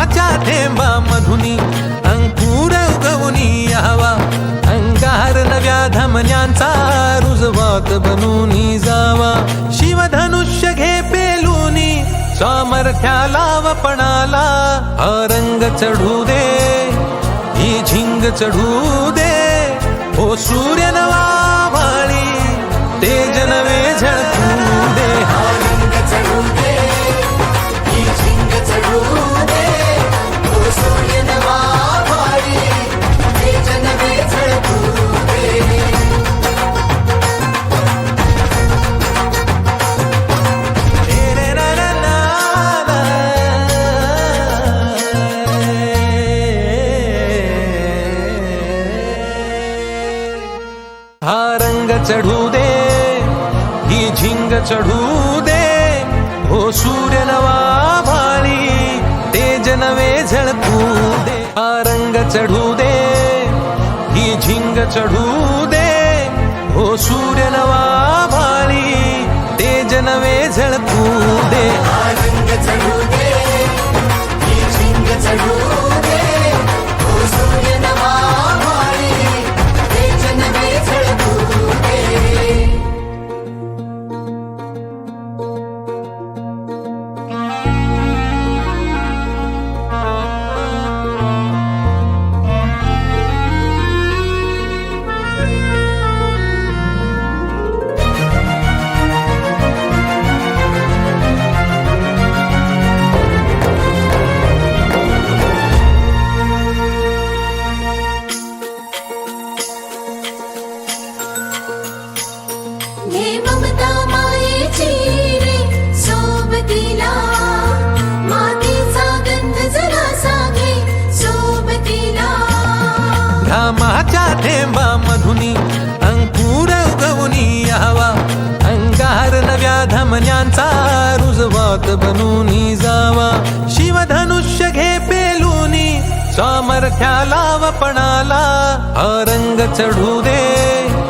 घामाच्या थेंबा मधुनी अंकुर उगवनी यावा अंगार नव्या धमन्यांचा रुजवात बनूनी जावा. शिवधनुष्य घे पेलूनी सामर्थ्याला वपणाला हा रंग चढू दे ही झिंग चढू दे. हो सूर्य नवा हा रंग चढू दे ही झिंग चढू दे. हो सूर्य नवा भाळी तेज नवे झळकू दे. हा रंग चढू दे ही झिंग चढू दे. हो सूर्य रुजवात बनूनी जावा. शिवधनुष्य घे पेलूनी. सामर्थ्याला वपणाला हा रंग चढू दे.